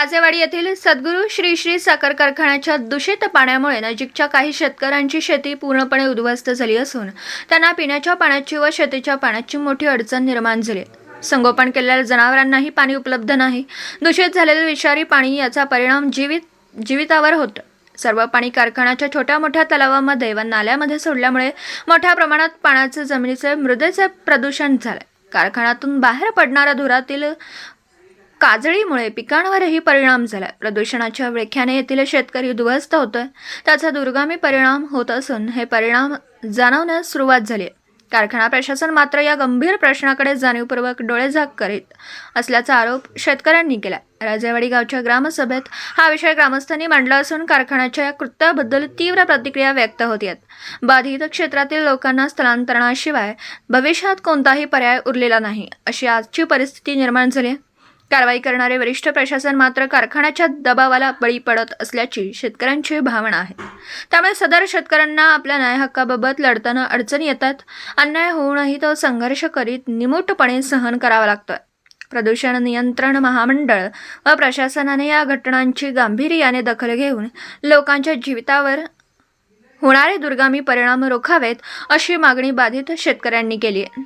राजेवाडी येथील सद्गुरू श्री श्री साखर कारखान्याच्या दूषित पाण्यामुळे नजीकच्या काही शेतकऱ्यांची शेती पूर्णपणे उद्ध्वस्त झाली असून त्यांना पिण्याच्या पाण्याची व शेतीच्या पाण्याची मोठी अडचण निर्माण झाली. संगोपन केलेल्या जनावरांनाही पाणी उपलब्ध नाही. दूषित झालेले विषारी पाणी याचा परिणाम जीवित जीवितावर होतो. सर्व पाणी कारखान्याच्या छोट्या मोठ्या तलावामध्ये व नाल्यामध्ये सोडल्यामुळे मोठ्या प्रमाणात पाण्याचे जमिनीचे मृदेचे प्रदूषण झाले. कारखान्यातून बाहेर पडणाऱ्या धुरातील काजळीमुळे पिकांवरही परिणाम झाला प्रदूषणाच्या विळख्याने येथील शेतकरी उद्ध्वस्त होतोय. त्याचा दुर्गामी परिणाम होत असून हे परिणाम जाणवण्यास सुरुवात झाली आहे कारखाना प्रशासन मात्र या गंभीर प्रश्नाकडे जाणीवपूर्वक डोळेझाक करीत असल्याचा आरोप शेतकऱ्यांनी केला राजेवाडी गावच्या ग्रामसभेत हा विषय ग्रामस्थांनी मांडला असून कारखान्याच्या या कृत्याबद्दल तीव्र प्रतिक्रिया व्यक्त होत आहेत. बाधित क्षेत्रातील लोकांना स्थलांतरणाशिवाय भविष्यात कोणताही पर्याय उरलेला नाही. अशी आजची परिस्थिती निर्माण झाली आहे कारवाई करणारे वरिष्ठ प्रशासन मात्र कारखान्याच्या दबावाला बळी पडत असल्याची शेतकऱ्यांची भावना आहे. त्यामुळे सदर शेतकऱ्यांना आपल्या न्याय हक्काबाबत लढताना अडचणी येतात. अन्याय होऊनही तो संघर्ष करीत निमूटपणे सहन करावा लागतोय. प्रदूषण नियंत्रण महामंडळ व प्रशासनाने या घटनांची गांभीर्याने दखल घेऊन लोकांच्या जीवितावर होणारे दुर्गामी परिणाम रोखावेत अशी मागणी बाधित शेतकऱ्यांनी केली आहे.